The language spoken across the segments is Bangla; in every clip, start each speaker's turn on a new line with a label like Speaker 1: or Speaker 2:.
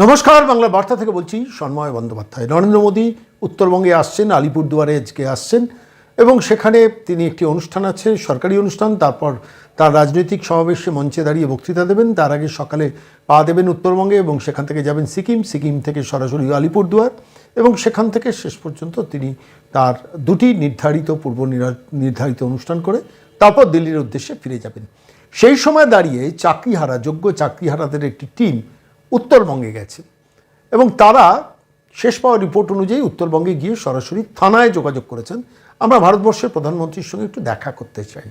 Speaker 1: নমস্কার, বাংলা বার্তা থেকে বলছি সন্ময় বন্দ্যোপাধ্যায়। নরেন্দ্র মোদী উত্তরবঙ্গে আসছেন, আলিপুরদুয়ারে আজকে আসছেন এবং সেখানে তিনি একটি অনুষ্ঠান আছে, সরকারি অনুষ্ঠান। তারপর তার রাজনৈতিক সমাবেশে মঞ্চে দাঁড়িয়ে বক্তৃতা দেবেন। তার আগে সকালে পা দেবেন উত্তরবঙ্গে এবং সেখান থেকে যাবেন সিকিম। সিকিম থেকে সরাসরি আলিপুরদুয়ার এবং সেখান থেকে শেষ পর্যন্ত তিনি তার দুটি নির্ধারিত পূর্ব নিরা- নির্ধারিত অনুষ্ঠান করে তারপর দিল্লির উদ্দেশ্যে ফিরে যাবেন। সেই সময় দাঁড়িয়ে চাকরিহারা, যোগ্য চাকরিহারাদের একটি টিম উত্তরবঙ্গে গেছে। এবং তারা শেষ পাওয়া রিপোর্ট অনুযায়ী উত্তরবঙ্গে গিয়ে সরাসরি থানায় যোগাযোগ করেছেন। আমরা ভারতবর্ষের প্রধানমন্ত্রীর সঙ্গে একটু দেখা করতে চাই।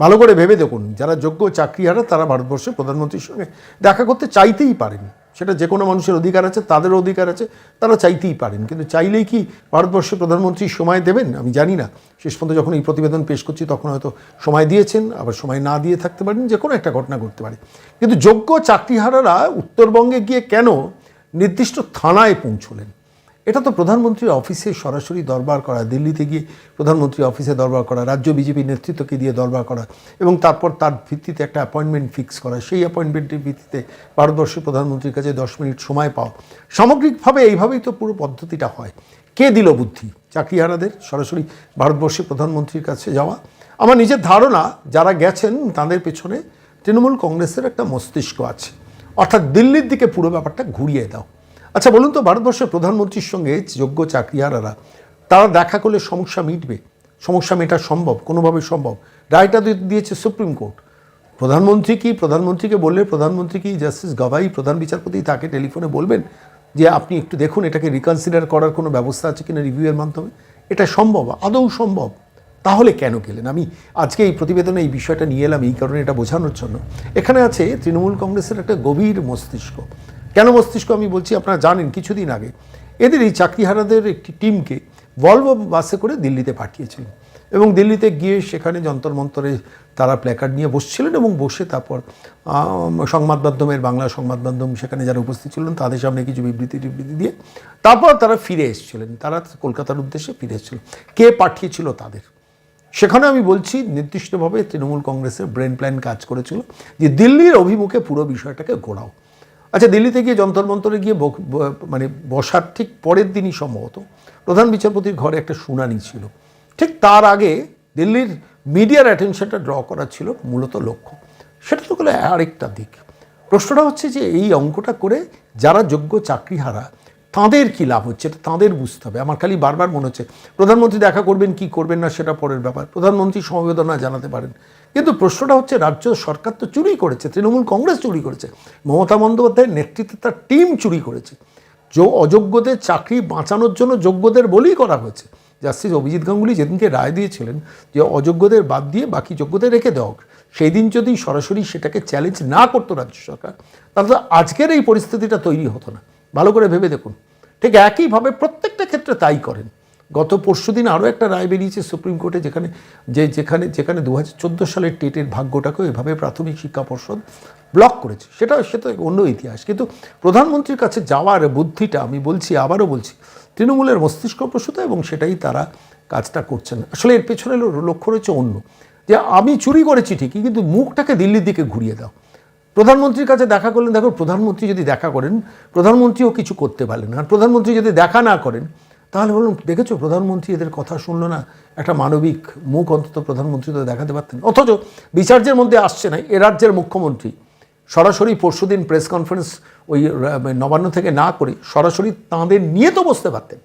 Speaker 1: ভালো করে ভেবে দেখুন, যারা যোগ্য চাকরিহারা তারা ভারতবর্ষের প্রধানমন্ত্রীর সঙ্গে দেখা করতে চাইতেই পারেন। সেটা যে কোনো মানুষের অধিকার আছে, তাদের অধিকার আছে, তারা চাইতেই পারেন। কিন্তু চাইলেই কি ভারতবর্ষের প্রধানমন্ত্রী সময় দেবেন? আমি জানি না। শেষ পর্যন্ত যখন এই প্রতিবেদন পেশ করছি, তখন হয়তো সময় দিয়েছেন, আবার সময় না দিয়ে থাকতে পারেন, যে কোনো একটা ঘটনা ঘটতে পারে। কিন্তু যোগ্য চাকরিহারারা উত্তরবঙ্গে গিয়ে কেন নির্দিষ্ট থানায় পৌঁছলেন? এটা তো প্রধানমন্ত্রীর অফিসে সরাসরি দরবার করা, দিল্লিতে গিয়ে প্রধানমন্ত্রী অফিসে দরবার করা, রাজ্য বিজেপি নেতৃত্বকে দিয়ে দরবার করা এবং তারপর তার ভিত্তিতে একটা অ্যাপয়েন্টমেন্ট ফিক্স করা। সেই অ্যাপয়েন্টমেন্টের ভিত্তিতে ভারতবর্ষের প্রধানমন্ত্রীর কাছে দশ মিনিট সময় পাওয়া। সামগ্রিকভাবে এইভাবেই তো পুরো পদ্ধতিটা হয়। কে দিল বুদ্ধি? চাকরিহারাদের সরাসরি ভারতবর্ষের প্রধানমন্ত্রীর কাছে যাওয়া। আমার নিজের ধারণা, যারা গেছেন তাদের পেছনে তৃণমূল কংগ্রেসের একটা মস্তিষ্ক আছে। অর্থাৎ দিল্লির দিকে পুরো ব্যাপারটা ঘুরিয়ে দাও। আচ্ছা বলুন তো, ভারতবর্ষের প্রধানমন্ত্রীর সঙ্গে যোগ্য চাকরিহারারা, তারা দেখা করলে সমস্যা মিটবে? সমস্যা মেটা সম্ভব? কোনোভাবে সম্ভব? রায়টা দিয়েছে সুপ্রিম কোর্ট। প্রধানমন্ত্রী কি, প্রধানমন্ত্রীকে বললে প্রধানমন্ত্রী কি জাস্টিস গভাই প্রধান বিচারপতি তাকে টেলিফোনে বলবেন যে, আপনি একটু দেখুন, এটাকে রিকনসিডার করার কোনো ব্যবস্থা আছে কিনা রিভিউয়ের মাধ্যমে? এটা সম্ভব? আদৌ সম্ভব? তাহলে কেন গেলেন? আমি আজকে এই প্রতিবেদনে এই বিষয়টা নিয়ে এলাম, এই কারণে এটা বোঝানোর জন্য। এখানে আছে তৃণমূল কংগ্রেসের একটা গভীর মস্তিষ্ক। কেন মস্তিষ্ক আমি বলছি আপনারা জানেন কিছুদিন আগে, এদের এই চাকরিহারাদের একটি টিমকে ভলভো বাসে করে দিল্লিতে পাঠিয়েছিলেন এবং দিল্লিতে গিয়ে সেখানে যন্তর মন্তরে তারা প্ল্যাকার্ড নিয়ে বসছিলেন এবং বসে তারপর সংবাদ মাধ্যমের বাংলা সংবাদ মাধ্যম সেখানে যারা উপস্থিত ছিলেন তাদের সামনে কিছু বিবৃতি টিবৃতি দিয়ে তারপর তারা ফিরে এসেছিলেন। তারা কলকাতার উদ্দেশ্যে ফিরে এসেছিলেন কে পাঠিয়েছিল তাদের? সেখানে আমি বলছি নির্দিষ্টভাবে তৃণমূল কংগ্রেসের ব্রেন প্ল্যান কাজ করেছিল যে দিল্লির অভিমুখে পুরো বিষয়টাকে ঘোরাও। আচ্ছা দিল্লিতে গিয়ে যন্তর মন্তরে গিয়ে মানে বসার ঠিক পরের দিনই সম্ভবত প্রধান বিচারপতির ঘরে একটা শুনানি ছিল। ঠিক তার আগে দিল্লির মিডিয়ার অ্যাটেনশনটা ড্র করা ছিল মূলত লক্ষ্য। সেটা তো গেলে আরেকটা দিক। প্রশ্নটা হচ্ছে যে এই অঙ্কটা করে যারা যোগ্য চাকরিহারা তাঁদের কী লাভ হচ্ছে? এটা তাঁদের বুঝতে হবে। আমার খালি বারবার মনে হচ্ছে, প্রধানমন্ত্রী দেখা করবেন, কি করবেন না সেটা পরের ব্যাপার। প্রধানমন্ত্রী সমবেদনা জানাতে পারেন। কিন্তু প্রশ্নটা হচ্ছে, রাজ্য সরকার তো চুরি করেছে, তৃণমূল কংগ্রেস চুরি করেছে, মমতা বন্দ্যোপাধ্যায়ের নেতৃত্বে তার টিম চুরি করেছে। যে, অযোগ্যদের চাকরি বাঁচানোর জন্য যোগ্যদের বলেই করা হয়েছে। জাস্টিস অভিজিৎ গাঙ্গুলি যেদিনকে রায় দিয়েছিলেন যে অযোগ্যদের বাদ দিয়ে বাকি যোগ্যদের রেখে দেওয়া সেই দিন যদি সরাসরি সেটাকে চ্যালেঞ্জ না করতো রাজ্য সরকার, তাহলে তো আজকের এই পরিস্থিতিটা তৈরি হতো না। ভালো করে ভেবে দেখুন। ঠিক একইভাবে প্রত্যেকটা ক্ষেত্রে তাই করেন। গত পরশু দিন আরও একটা রায় বেরিয়েছে সুপ্রিম কোর্টে যেখানে যে যেখানে যেখানে দু হাজার চোদ্দ সালের টেটের ভাগ্যটাকেও এভাবে প্রাথমিক শিক্ষা পর্ষদ ব্লক করেছে। সেটা সে সেটা অন্য ইতিহাস। কিন্তু প্রধানমন্ত্রীর কাছে যাওয়ার বুদ্ধিটা আমি বলছি, আবারও বলছি, তৃণমূলের মস্তিষ্ক প্রসূত এবং সেটাই তারা কাজটা করছেন। আসলে এর পেছনে লক্ষ্য রয়েছে অন্য। যে আমি চুরি করেছি ঠিকই, কিন্তু মুখটাকে দিল্লির দিকে ঘুরিয়ে দাও। প্রধানমন্ত্রীর কাছে দেখা করলেন, দেখো প্রধানমন্ত্রী যদি দেখা করেন, প্রধানমন্ত্রীও কিছু করতে পারলেন আর প্রধানমন্ত্রী যদি দেখা না করেন, তাহলে বলুন, দেখেছ প্রধানমন্ত্রী এদের কথা শুনলো না? একটা মানবিক মুখ অন্তত প্রধানমন্ত্রী তো দেখাতে পারতেন। অথচ বিচার্যের মধ্যে আসছে না, এ রাজ্যের মুখ্যমন্ত্রী। সরাসরি পরশুদিন প্রেস কনফারেন্স ওই নবান্ন থেকে না করে সরাসরি তাঁদের নিয়ে তো বসতে পারতেন।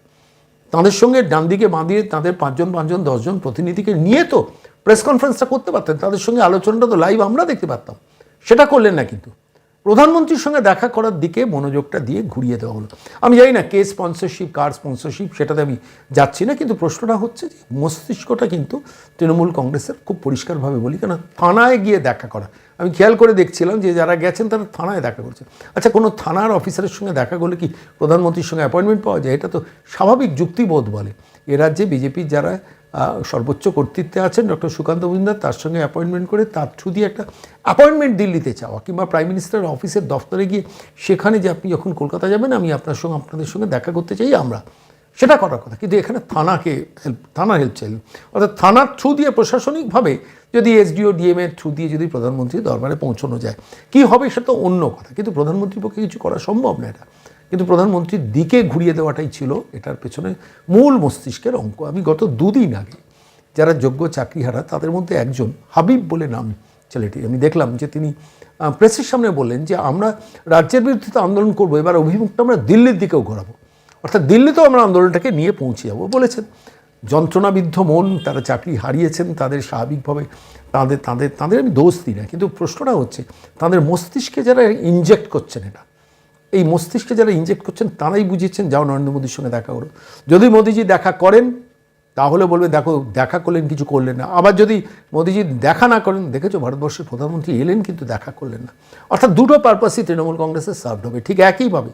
Speaker 1: তাঁদের সঙ্গে ডান দিকে তাদের পাঁচজন পাঁচজন, দশজন প্রতিনিধিকে নিয়ে তো প্রেস কনফারেন্সটা করতে পারতেন। তাদের সঙ্গে আলোচনাটা তো লাইভ আমরা দেখতে পারতাম। সেটা করলেন না কিন্তু। প্রধানমন্ত্রীর সঙ্গে দেখা করার দিকে মনোযোগটা দিয়ে ঘুরিয়ে দেওয়া হলো। আমি জানি না কে স্পন্সরশিপ কার স্পন্সরশিপ সেটাতে আমি যাচ্ছি না, কিন্তু প্রশ্নটা হচ্ছে যে মস্তিষ্কটা কিন্তু তৃণমূল কংগ্রেসের খুব পরিষ্কারভাবে বলি, কেন থানায় গিয়ে দেখা করা। আমি খেয়াল করে দেখছিলাম যে যারা গেছেন তারা থানায় দেখা করছেন। আচ্ছা কোনো থানার অফিসারের সঙ্গে দেখা করলে কি প্রধানমন্ত্রীর সঙ্গে অ্যাপয়েন্টমেন্ট পাওয়া যায়? এটা তো স্বাভাবিক যুক্তিবোধ বলে। এ রাজ্যে বিজেপির যারা সর্বোচ্চ কর্তৃত্বে আছেন ডক্টর সুকান্ত মজুমদার। তার সঙ্গে অ্যাপয়েন্টমেন্ট করে তার থ্রু দিয়ে একটা অ্যাপয়েন্টমেন্ট দিল্লিতে চাওয়া কিংবা প্রাইম মিনিস্টার অফিসের দফতরে গিয়ে সেখানে যে আপনি যখন কলকাতা যাবেন, আমি আপনার সঙ্গে, আপনাদের সঙ্গে দেখা করতে চাই, আমরা। সেটা করার কথা। কিন্তু এখানে থানাকে হেল্প থানার হেল্প চাইল। অর্থাৎ থানার থ্রু দিয়ে প্রশাসনিকভাবে যদি এসডিও, ডিএম এর থ্রু দিয়ে যদি প্রধানমন্ত্রীর দরবারে পৌঁছানো যায়, কি হবে সেটা অন্য কথা। কিন্তু প্রধানমন্ত্রীর পক্ষে কিছু করা সম্ভব না এটা। কিন্তু প্রধানমন্ত্রীর দিকে ঘুরিয়ে দেওয়াটাই ছিল এটার পেছনে মূল মস্তিষ্কের অঙ্ক। আমি গত দুদিন আগে যারা যোগ্য চাকরিহারা, তাদের মধ্যে একজন, হাবিব বলে নাম ছেলেটি, আমি দেখলাম যে তিনি প্রেসের সামনে বললেন যে, আমরা রাজ্যের বিরুদ্ধে তো আন্দোলন করব, এবার অভিমুখটা আমরা দিল্লির দিকেও ঘোরাবো। অর্থাৎ দিল্লিতেও আমরা আন্দোলনটাকে নিয়ে পৌঁছে যাব, বলেছেন। যন্ত্রণাবিদ্ধ মন, তারা চাকরি হারিয়েছেন, তাদের স্বাভাবিকভাবে তাদের তাদের তাদের আমি দোষ দিই না। কিন্তু প্রশ্নটা হচ্ছে, তাদের মস্তিষ্কে যারা ইনজেক্ট করছেন এটা এই মস্তিষ্কে যারা ইনজেক্ট করছেন, তারাই বুঝিয়েছেন, যাও নরেন্দ্র মোদীর সঙ্গে দেখা করো। যদি মোদিজি দেখা করেন, তাহলে বলবে, দেখো, দেখা করলেন, কিছু করলেন না। আবার যদি মোদিজি দেখা না করেন, দেখেছ, ভারতবর্ষের প্রধানমন্ত্রী এলেন, কিন্তু দেখা করলেন না। অর্থাৎ দুটো পারপাসই তৃণমূল কংগ্রেসের সার্ভড হবে, ঠিক একইভাবে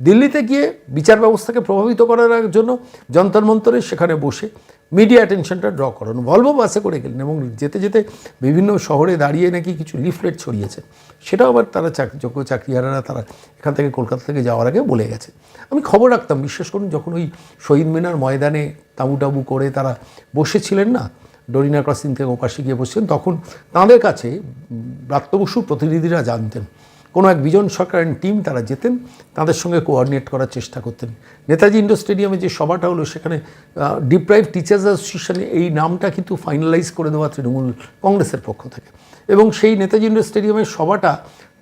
Speaker 1: দিল্লিতে গিয়ে বিচার ব্যবস্থাকে প্রভাবিত করার জন্য যন্তর মন্তরে সেখানে বসে মিডিয়া অ্যাটেনশনটা ড্র করানো ভলভো বাসে করে গেলেন এবং যেতে যেতে বিভিন্ন শহরে দাঁড়িয়ে নাকি কিছু লিফলেট ছড়িয়েছে। সেটাও আবার তারা চাকরি যোগ্য চাকরিহারারা তারা এখান থেকে কলকাতা থেকে যাওয়ার আগে বলে গেছে। আমি খবর রাখতাম, বিশ্বাস করুন, যখন ওই শহীদ মিনার ময়দানে তাবু টাবু করে তারা বসেছিলেন না, ডরিনা ক্রসিং থেকে ওপাশে গিয়ে বসছেন তখন তাঁদের কাছে ব্রাত্য বসুর প্রতিনিধিরা জানতেন কোনো এক বিজন সরকারের টিম তারা যেতেন, তাদের সঙ্গে কোঅর্ডিনেট করার চেষ্টা করতেন। নেতাজি ইন্ডোর স্টেডিয়ামে যে সভাটা হলো, সেখানে ডিপ্রাইভ টিচার্স অ্যাসোসিয়েশনে এই নামটা কিন্তু ফাইনালাইজ করে দেওয়া তৃণমূল কংগ্রেসের পক্ষ থেকে। এবং সেই নেতাজি ইন্ডোর স্টেডিয়ামের সভাটা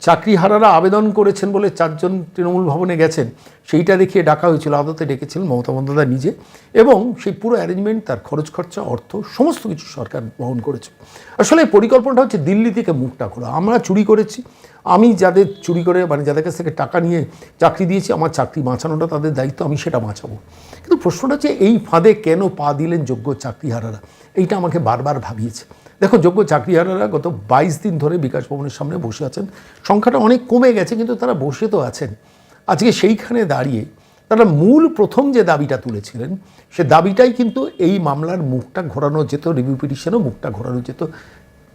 Speaker 1: চাকরিহারারা আবেদন করেছেন বলে চারজন তৃণমূল ভবনে গেছেন। সেইটা দেখিয়ে ডাকা হয়েছিল আদতে ডেকেছিলেন মমতা বন্দ্যোপাধ্যায় নিজে এবং সেই পুরো অ্যারেঞ্জমেন্ট তার খরচ খরচা, অর্থ, সমস্ত কিছু সরকার বহন করেছে। আসলে পরিকল্পনাটা হচ্ছে দিল্লি থেকে মুখটা খোলা। আমরা চুরি করেছি, আমি যাদের চুরি করে মানে যাদের কাছ থেকে টাকা নিয়ে চাকরি দিয়েছি, আমার চাকরি বাঁচানোটা তাদের দায়িত্ব, আমি সেটা বাঁচাবো। কিন্তু প্রশ্নটা হচ্ছে, এই ফাঁদে কেন পা দিলেন যোগ্য চাকরিহারারা? এইটা আমাকে বারবার ভাবিয়েছে। দেখো, যোগ্য চাকরিহারারা গত বাইশ দিন ধরে বিকাশ ভবনের সামনে বসে আছেন। সংখ্যাটা অনেক কমে গেছে, কিন্তু তারা বসে তো আছেন। আজকে সেইখানে দাঁড়িয়ে তারা মূল প্রথম যে দাবিটা তুলেছিলেন, সে দাবিটাই কিন্তু এই মামলার মুখটা ঘোরানো যেত রিভিউ পিটিশনও মুখটা ঘোরানো যেত,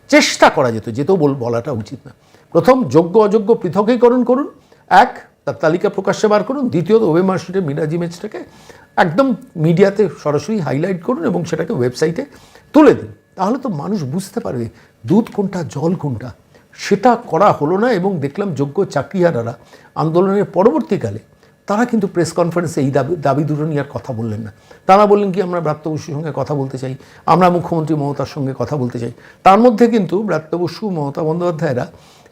Speaker 1: চেষ্টা করা যেত যেত বল, বলাটা উচিত না। প্রথম, যোগ্য অযোগ্য পৃথকীকরণ করুন এক, তার তালিকা প্রকাশ্যে বার করুন। দ্বিতীয়ত ওয়েব মার্কশিটের মিরাজ ইমেজটাকে একদম মিডিয়াতে সরাসরি হাইলাইট করুন এবং সেটাকে ওয়েবসাইটে তুলে দিন। তাহলে তো মানুষ বুঝতে পারবে দুধ কোনটা, জল কোনটা। সেটা করা হলো না এবং দেখলাম যোগ্য চাকরিহারারা আন্দোলনের পরবর্তীকালে তারা কিন্তু প্রেস কনফারেন্সে এই দাবি দাবি দুটো নিয়ে আর কথা বললেন না। তারা বললেন কি, আমরা ব্রাত্য বসুর সঙ্গে কথা বলতে চাই, আমরা মুখ্যমন্ত্রী মমতার সঙ্গে কথা বলতে চাই। তার মধ্যে কিন্তু ব্রাত্য বসু, মমতা বন্দ্যোপাধ্যায়রা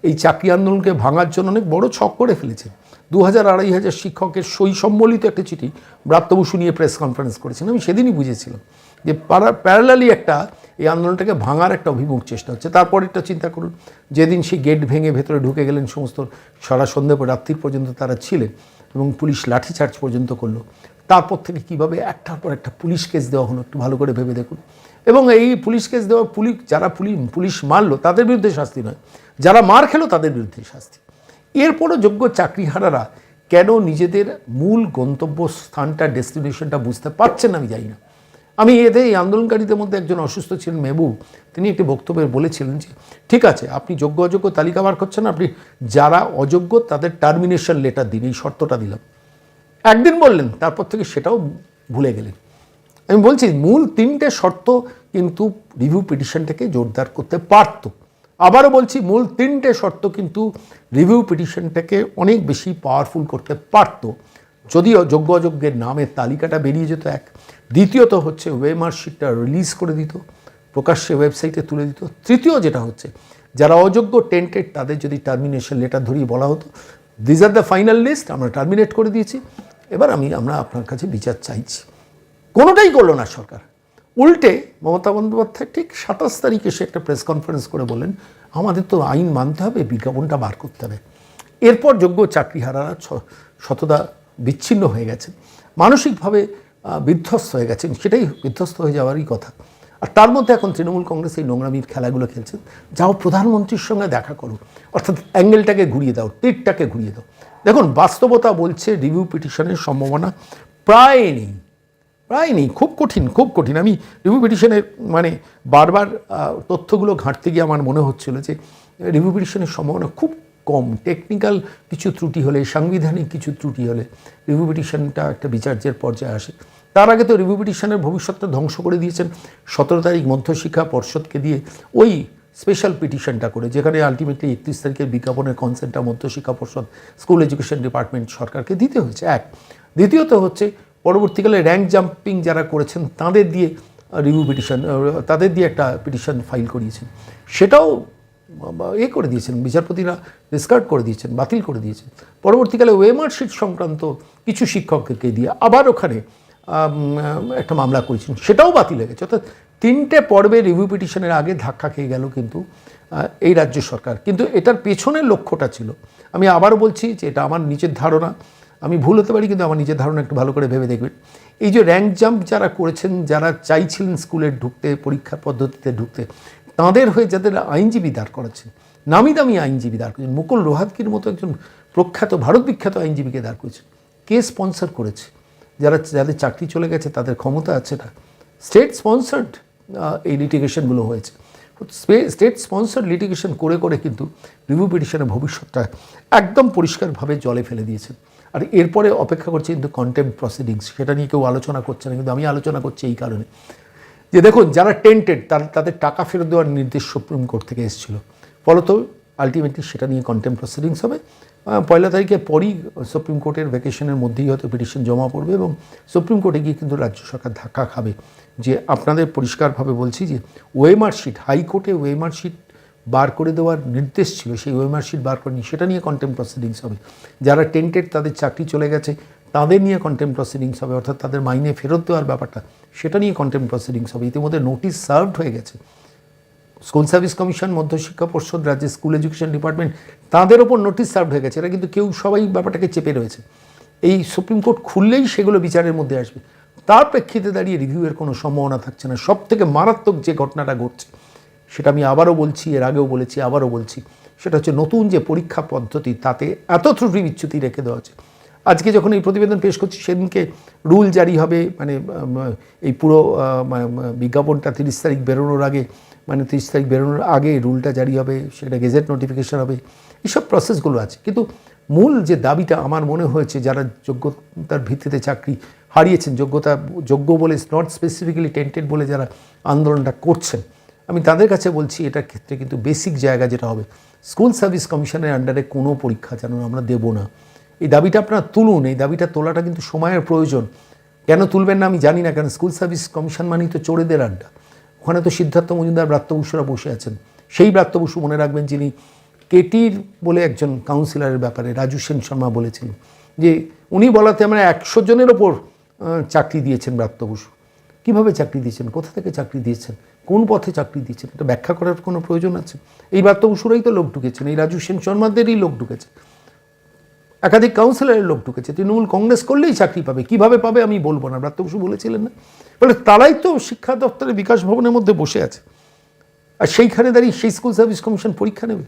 Speaker 1: এই চাকরি আন্দোলনকে ভাঙার জন্য অনেক বড় ছক করে ফেলেছে দু হাজার আড়াই হাজার শিক্ষকের সই সম্বলিত একটা চিঠি ব্রাত্য বসু নিয়ে প্রেস কনফারেন্স করেছেন। আমি সেদিনই বুঝেছিলাম যে প্যারালালি একটা এই আন্দোলনটাকে ভাঙার একটা অভিমুখ চেষ্টা হচ্ছে। তারপর একটা চিন্তা করুন, যেদিন সেই গেট ভেঙে ভেতরে ঢুকে গেলেন সমস্ত সারা সন্ধ্যে রাত্রির পর্যন্ত তারা ছিলেন এবং পুলিশ লাঠিচার্জ পর্যন্ত করল। তারপর থেকে কীভাবে একটার পর একটা পুলিশ কেস দেওয়া হলো একটু ভালো করে ভেবে দেখুন। এবং এই পুলিশ কেস দেওয়া পুলিশ, যারা পুলিশ পুলিশ মারলো তাদের বিরুদ্ধে শাস্তি নয়, যারা মার খেলো তাদের বিরুদ্ধে শাস্তি। এরপরও যোগ্য চাকরিহারারা কেন নিজেদের মূল গন্তব্য স্থানটা ডেস্টিনেশনটা বুঝতে পারছেন আমি জানি না। আমি এদের এই আন্দোলনকারীদের মধ্যে একজন অসুস্থ ছিলেন মেহবুব। তিনি একটি বক্তব্যে বলেছিলেন যে, ঠিক আছে, আপনি যোগ্য অযোগ্য তালিকা বার করছেন, আপনি যারা অযোগ্য তাদের টার্মিনেশন লেটার দিন, এই শর্তটা দিলাম। একদিন বললেন, তারপর থেকে সেটাও ভুলে গেলেন। আমি বলছি, মূল তিনটে শর্ত কিন্তু রিভিউ পিটিশনটাকে জোরদার করতে পারতো। আবারও বলছি, মূল তিনটে শর্ত কিন্তু রিভিউ পিটিশনটাকে অনেক বেশি পাওয়ারফুল করতে পারতো। যদিও যোগ্য অযোগ্যের নামের তালিকাটা বেরিয়ে যেত এক। দ্বিতীয়ত হচ্ছে ওয়েব মার্কশিটটা রিলিজ করে দিত, প্রকাশ্যে ওয়েবসাইটে তুলে দিত। তৃতীয় যেটা হচ্ছে, যারা অযোগ্য টেন্টেড তাদের যদি টার্মিনেশন লেটার ধরিয়ে বলা হতো these are the final list আমরা টার্মিনেট করে দিয়েছি। এবার আমি, আমরা আপনার কাছে বিচার চাইছি। কোনোটাই করল না সরকার। উল্টে মমতা বন্দ্যোপাধ্যায় ঠিক সাতাশ তারিখে সে একটা প্রেস কনফারেন্স করে বললেন, আমাদের তো আইন মানতে হবে, বিজ্ঞাপনটা বার করতে হবে। এরপর যোগ্য চাকরিহারারা শতদা বিচ্ছিন্ন হয়ে গেছেন মানসিকভাবে বিধ্বস্ত হয়ে গেছেন সেটাই বিধ্বস্ত হয়ে যাওয়ারই কথা। আর তার মধ্যে এখন তৃণমূল কংগ্রেস এই নোংরামির খেলাগুলো খেলছে। যাও প্রধানমন্ত্রীর সঙ্গে দেখা করো। অর্থাৎ অ্যাঙ্গেলটাকে ঘুরিয়ে দাও, তীরটাকে ঘুরিয়ে দাও। দেখুন, বাস্তবতা বলছে রিভিউ পিটিশনের সম্ভাবনা প্রায় নেই। প্রায় নেই, খুব কঠিন খুব কঠিন। আমি রিভিউ পিটিশনের মানে বারবার তথ্যগুলো ঘাঁটতে গিয়ে আমার মনে হচ্ছিল যে রিভিউ পিটিশনের সম্ভাবনা খুব কম। টেকনিক্যাল কিছু ত্রুটি হলে, সাংবিধানিক কিছু ত্রুটি হলে রিভিউ পিটিশনটা একটা বিচার্যের পর্যায়ে আসে। তার আগে তো রিভিউ পিটিশনের ভবিষ্যৎটা ধ্বংস করে দিয়েছেন সতেরো তারিখ মধ্যশিক্ষা পর্ষদকে দিয়ে ওই স্পেশাল পিটিশনটা করে, যেখানে আলটিমেটলি একত্রিশ তারিখের বিজ্ঞাপনের কনসেন্টটা মধ্যশিক্ষা পর্ষদ স্কুল এডুকেশন ডিপার্টমেন্ট সরকারকে দিতে হয়েছে। এক। দ্বিতীয়ত হচ্ছে, পরবর্তীকালে র্যাঙ্ক জাম্পিং যারা করেছেন, তাদের দিয়ে রিভিউ পিটিশন তাদের দিয়ে একটা পিটিশন ফাইল করিয়েছেন। সেটাও এ করে দিয়েছেন, বিচারপতিরা ডিসকার্ড করে দিয়েছেন, বাতিল করে দিয়েছেন। পরবর্তীকালে ওয়েমার শিট সংক্রান্ত কিছু শিক্ষককে দিয়ে আবার ওখানে একটা মামলা করেছেন, সেটাও বাতিল হয়ে গেছে। অর্থাৎ তিনটে পর্বে রিভিউ পিটিশনের আগে ধাক্কা খেয়ে গেল কিন্তু এই রাজ্য সরকার। কিন্তু এটার পেছনের লক্ষ্যটা ছিল, আমি আবারও বলছি যে এটা আমার নিজের ধারণা, আমি ভুল হতে পারি কিন্তু আমার নিজের ধারণা একটু ভালো করে ভেবে দেখবেন। এই যে র্যাঙ্ক জাম্প যারা করেছেন, যারা চাইছিলেন স্কুলে ঢুকতে, পরীক্ষার পদ্ধতিতে ঢুকতে তাঁদের হয়ে যাদের আইনজীবী দাঁড় করাচ্ছেন। নামি দামি আইনজীবী দাঁড় করেছেন। মুকুল রোহাতকির মতো একজন প্রখ্যাত, ভারত বিখ্যাত আইনজীবীকে দাঁড় করেছেন। কে স্পন্সর করেছে? যারা, যাদের চাকরি চলে গেছে, তাদের ক্ষমতা আছে না। স্টেট স্পন্সার্ড এই লিটিগেশনগুলো হয়েছে। স্টেট স্পন্সার্ড লিটিগেশন করে করে কিন্তু রিভিউ পিটিশনের ভবিষ্যৎটা একদম পরিষ্কারভাবে জলে ফেলে দিয়েছেন। আর এরপরে অপেক্ষা করছে কিন্তু কন্টেম্প প্রসিডিংস সেটা নিয়ে কেউ আলোচনা করছে না, কিন্তু আমি আলোচনা করছি এই কারণে। যে দেখুন, যারা টেন্টেড তার, তাদের টাকা ফেরত দেওয়ার নির্দেশ সুপ্রিম কোর্ট থেকে এসেছিল। ফলত আলটিমেটলি সেটা নিয়ে কন্টেম্প প্রসিডিংস হবে। পয়লা তারিখের পরই সুপ্রিম কোর্টের ভ্যাকেশনের মধ্যেই হয়তো পিটিশন জমা পড়বে এবং সুপ্রিম কোর্টে গিয়ে কিন্তু রাজ্য সরকার ধাক্কা খাবে। যে আপনাদের পরিষ্কারভাবে বলছি যে ওয়েমার শিট হাইকোর্টে ওয়েমার শিট বার করে দেওয়ার নির্দেশ ছিল। সেই ওয়েমার শিট বার করেনি, সেটা নিয়ে কন্টেম্প প্রসিডিংস হবে। যারা টেন্টেড তাদের চাকরি চলে গেছে। তাদের নিয়ে কন্টেম্প প্রসিডিংস হবে, অর্থাৎ তাদের মাইনে ফেরত দেওয়ার ব্যাপারটা, সেটা নিয়ে কন্টেম্প প্রসিডিংস হবে। ইতিমধ্যে নোটিশ সার্ভড হয়ে গেছে। স্কুল সার্ভিস কমিশন মধ্যশিক্ষা পর্ষদ, রাজ্যের স্কুল এডুকেশন ডিপার্টমেন্ট তাদের ওপর নোটিশ সার্ভ হয়ে গেছে। এরা কিন্তু কেউ সবাই ব্যাপারটাকে চেপে রয়েছে। এই সুপ্রিম কোর্ট খুললেই সেগুলো বিচারের মধ্যে আসবে। তার প্রেক্ষিতে দাঁড়িয়ে রিভিউয়ের কোনো সম্ভাবনা থাকছে না। সব থেকে মারাত্মক যে ঘটনাটা ঘটছে, সেটা আমি আবারও বলছি, এর আগেও বলেছি, আবারও বলছি, সেটা হচ্ছে নতুন যে পরীক্ষা পদ্ধতি, তাতে এত ত্রুটি বিচ্যুতি রেখে দেওয়া হচ্ছে আজকে যখন এই প্রতিবেদন পেশ করছি, সেদিনকে রুল জারি হবে মানে এই পুরো বিজ্ঞাপনটা তিরিশ তারিখ বেরোনোর আগে মানে তিরিশ তারিখ বেরোনোর আগে রুলটা জারি হবে, সেটা গেজেট নোটিফিকেশন হবে, এইসব প্রসেসগুলো আছে। কিন্তু মূল যে দাবিটা আমার মনে হয়েছে, যারা যোগ্যতার ভিত্তিতে চাকরি হারিয়েছেন, যোগ্যতা, যোগ্য বলে নট স্পেসিফিক্যালি টেন্টেড বলে যারা আন্দোলনটা করছেন, আমি তাদের কাছে বলছি এটার ক্ষেত্রে কিন্তু বেসিক জায়গা যেটা হবে স্কুল সার্ভিস কমিশনের আন্ডারে কোনো পরীক্ষা যেন আমরা দেবো না। এই দাবিটা আপনারা তুলুন, এই দাবিটা তোলাটা কিন্তু সময়ের প্রয়োজন। কেন তুলবেন না আমি জানি না, কারণ স্কুল সার্ভিস কমিশন মানেই তো চোরেদের আড্ডা। ওখানে তো সিদ্ধার্থ মজুমদার ব্রাত্য বসুরা বসে আছেন। সেই ব্রাত্য বসু মনে রাখবেন যিনি কেটির বলে একজন কাউন্সিলরের ব্যাপারে, রাজু সেন শর্মা বলেছিলেন যে উনি বলাতে আমরা একশো জনের ওপর চাকরি দিয়েছেন ব্রাত্য বসু কীভাবে চাকরি দিয়েছেন? কোথা থেকে চাকরি দিয়েছেন? কোন পথে চাকরি দিয়েছেন? এটা ব্যাখ্যা করার কোনো প্রয়োজন আছে? এই ব্রাত্য বসুরাই তো লোক ঢুকেছেন, এই রাজু সেন শর্মাদেরই লোক ঢুকেছে। একাধিক কাউন্সিলরের লোক ঢুকেছে তৃণমূল কংগ্রেস করলেই চাকরি পাবে কীভাবে পাবে আমি বলব না ব্রাত্য বসু বলেছিলেন না। বলে তারাই তো শিক্ষা দপ্তরের বিকাশ ভবনের মধ্যে বসে আছে। আর সেইখানে দাঁড়িয়ে সেই স্কুল সার্ভিস কমিশন পরীক্ষা নেবে।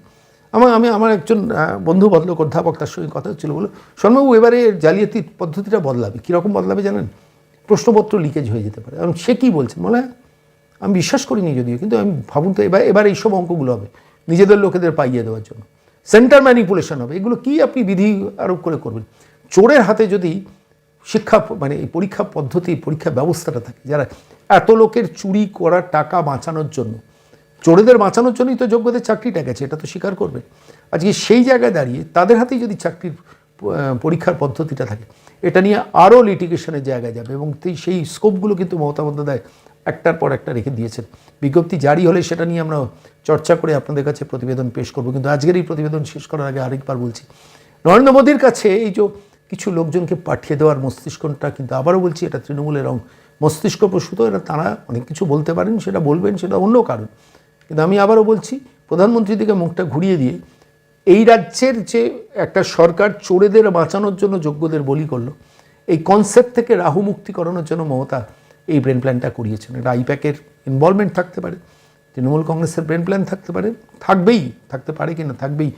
Speaker 1: আমার আমি আমার একজন বন্ধু ভদ্রলোক অধ্যাপক তার সঙ্গে কথা হচ্ছিল বলে শর্মাবু এবারে জালিয়াতি পদ্ধতিটা বদলাবে কীরকম বদলাবে জানেন? প্রশ্নপত্র লিকেজ হয়ে যেতে পারে। এবং সে কী বলছেন? বলে "হ্যাঁ, আমি বিশ্বাস করিনি যদিও কিন্তু আমি ভাবুন তো এবার এবার এইসব অঙ্কগুলো হবে নিজেদের লোকেদের পাইয়ে দেওয়ার জন্য। সেন্টার ম্যানিপুলেশন হবে। এগুলো কি আপনি বিধি আরোপ করে করবেন? চোরের হাতে যদি শিক্ষা মানে এই পরীক্ষা পদ্ধতি, পরীক্ষা ব্যবস্থাটা থাকে, যারা এত লোকের চুরি করা টাকা বাঁচানোর জন্য, চোরেদের বাঁচানোর জন্যই তো যোগ্যদের চাকরিটা গেছে এটা তো স্বীকার করবে। আজকে সেই জায়গায় দাঁড়িয়ে তাদের হাতেই যদি চাকরির পরীক্ষার পদ্ধতিটা থাকে, এটা নিয়ে আরও লিটিগেশনের জায়গায় যাবে এবং সেই স্কোপগুলো কিন্তু মমতা বন্দ্যোপাধ্যায় একটার পর একটা রেখে দিয়েছেন। বিজ্ঞপ্তি জারি হলে সেটা নিয়ে আমরা চর্চা করে আপনাদের কাছে প্রতিবেদন পেশ করব। কিন্তু আজকের এই প্রতিবেদন শেষ করার আগে আরেকবার বলছি, নরেন্দ্র মোদীর কাছে এই যে কিছু লোকজনকে পাঠিয়ে দেওয়ার মস্তিষ্কটা কিন্তু আবারও বলছি, এটা তৃণমূলের অং মস্তিষ্ক প্রসূত এটা তারা অনেক কিছু বলতে পারেন, সেটা বলবেন, সেটা অন্য কারণ। কিন্তু আমি আবারও বলছি, প্রধানমন্ত্রীর দিকে মুখটা ঘুরিয়ে দিয়ে এই রাজ্যের যে একটা সরকার চোরেদের বাঁচানোর জন্য যোগ্যদের বলি করল, এই কনসেপ্ট থেকে রাহু মুক্তি করানোর জন্য মমতা এই ব্রেন প্ল্যানটা করিয়েছেন। এটা আইপ্যাকের ইনভলভমেন্ট থাকতে পারে, তৃণমূল কংগ্রেসের ব্রেন প্ল্যান থাকতে পারে, থাকবেই, থাকতে পারে কি না, থাকবেই।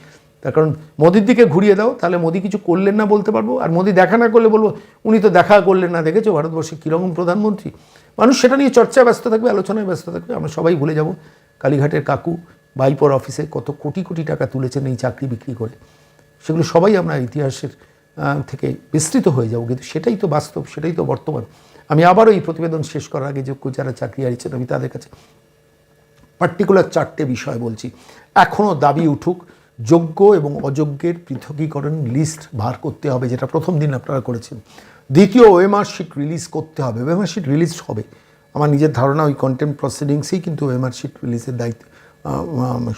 Speaker 1: তার কারণ মোদির দিকে ঘুরিয়ে দাও, তাহলে মোদি কিছু করলেন না বলতে পারব, আর মোদি দেখা না করলে বলব, উনি তো দেখা করলেন না, দেখেছ? ভারতবর্ষে কীরকম প্রধানমন্ত্রী? মানুষ সেটা নিয়ে চর্চায় ব্যস্ত থাকবে, আলোচনায় ব্যস্ত থাকবে, আমরা সবাই ভুলে যাব। কালীঘাটের কাকু বাইপর অফিসে কত কোটি কোটি টাকা তুলেছেন এই চাকরি বিক্রি করে। সেগুলো সবাই আমরা ইতিহাসের থেকে বিস্তৃত হয়ে যাব, কিন্তু সেটাই তো বাস্তব, সেটাই তো বর্তমান। আমি আবারও এই প্রতিবেদন শেষ করার আগে যোগ্য যারা চাকরি হারিয়েছেন, আমি তাদের কাছে পার্টিকুলার চারটে বিষয় বলছি। এখনও দাবি উঠুক, যোগ্য এবং অযোগ্যের পৃথকীকরণ লিস্ট বার করতে হবে, যেটা প্রথম দিন আপনারা করেছেন। দ্বিতীয় ওএমআর শিট রিলিজ করতে হবে। ওএমআর শিট রিলিজ হবে। আমার নিজের ধারণা ওই কন্টেন্ট প্রসিডিংসেই কিন্তু ওএমআর শিট রিলিজের দায়িত্ব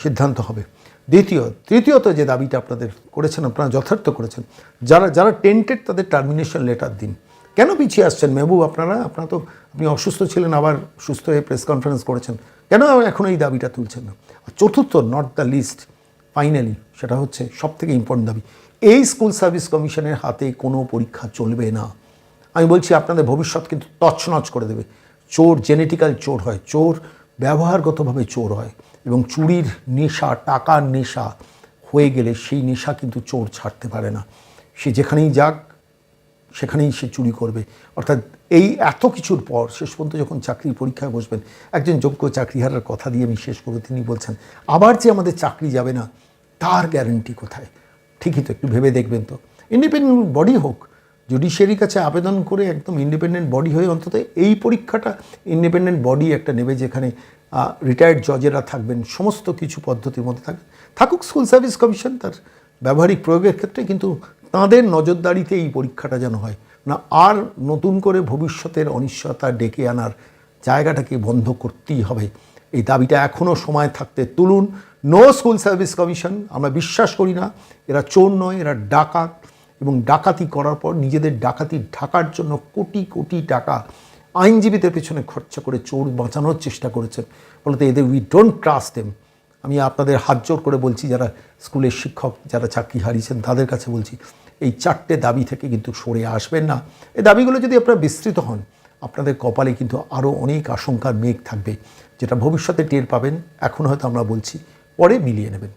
Speaker 1: সিদ্ধান্ত হবে। দ্বিতীয়, তৃতীয়ত যে দাবিটা আপনাদের করেছেন, আপনারা যথার্থ করেছেন, যারা যারা টেন্টেড তাদের টার্মিনেশন লেটার দিন। কেন পিছিয়ে আসছেন? মেহবুব, আপনারা আপনারা তো, আপনি অসুস্থ ছিলেন, আবার সুস্থ হয়ে প্রেস কনফারেন্স করেছেন। কেন এখন এই দাবিটা তুলছেন? না আর চতুর্থ নট দ্য লিস্ট ফাইনালি সেটা হচ্ছে সব থেকে ইম্পর্টেন্ট দাবি, এই স্কুল সার্ভিস কমিশনের হাতে কোনো পরীক্ষা চলবে না। আমি বলছি, আপনাদের ভবিষ্যৎ কিন্তু তছনছ করে দেবে। চোর জেনেটিক্যাল চোর হয়। চোর ব্যবহারগতভাবে চোর হয় এবং চুরির নেশা, টাকার নেশা হয়ে গেলে সেই নেশা কিন্তু চোর ছাড়তে পারে না। সে যেখানেই যাক সেখানেই সে চুরি করবে। অর্থাৎ এই এত কিছুর পর শেষ পর্যন্ত যখন চাকরির পরীক্ষায় বসবেন, একজন যোগ্য চাকরিহারার কথা দিয়ে আমি শেষ করব, তিনি বলছেন, আবার যে আমাদের চাকরি যাবে না, তার গ্যারেন্টি কোথায়? ঠিকই তো, একটু ভেবে দেখবেন তো। ইন্ডিপেন্ডেন্ট বডি হোক জুডিশিয়ারির কাছে আবেদন করে একদম ইন্ডিপেন্ডেন্ট বডি হয়ে অন্তত এই পরীক্ষাটা ইন্ডিপেন্ডেন্ট বডি একটা নেবে যেখানে রিটায়ার্ড জজেরা থাকবেন, সমস্ত কিছু পদ্ধতির মধ্যে থাকবে থাকুক স্কুল সার্ভিস কমিশন তার ব্যবহারিক প্রয়োগের ক্ষেত্রে, কিন্তু তাঁদের নজরদারিতে এই পরীক্ষাটা যেন হয়। না, আর নতুন করে ভবিষ্যতের অনিশ্চয়তা ডেকে আনার জায়গাটাকে বন্ধ করতেই হবে। এই দাবিটা এখনও সময় থাকতে তুলুন। নো স্কুল সার্ভিস কমিশন আমরা বিশ্বাস করি না। এরা চোর নয়, এরা ডাকাত। এবং ডাকাতি করার পর নিজেদের ডাকাতি ঢাকার জন্য কোটি কোটি টাকা আইনজীবীদের পেছনে খরচা করে চোর বাঁচানোর চেষ্টা করেছেন। বলতে এদের উই ডোন্ট ট্রাস্ট দেম আমি আপনাদের হাত জোর করে বলছি, যারা স্কুলের শিক্ষক, যারা চাকরি হারিয়েছেন, তাদের কাছে বলছি, এই চারটে দাবি থেকে কিন্তু সরে আসবেন না। এই দাবিগুলো যদি আপনারা বিস্তৃত হন, আপনাদের কপালে কিন্তু আরও অনেক আশঙ্কার মেঘ থাকবে, যেটা ভবিষ্যতে টের পাবেন। এখন হয়তো আমরা বলছি, পরে মিলিয়ে নেবেন।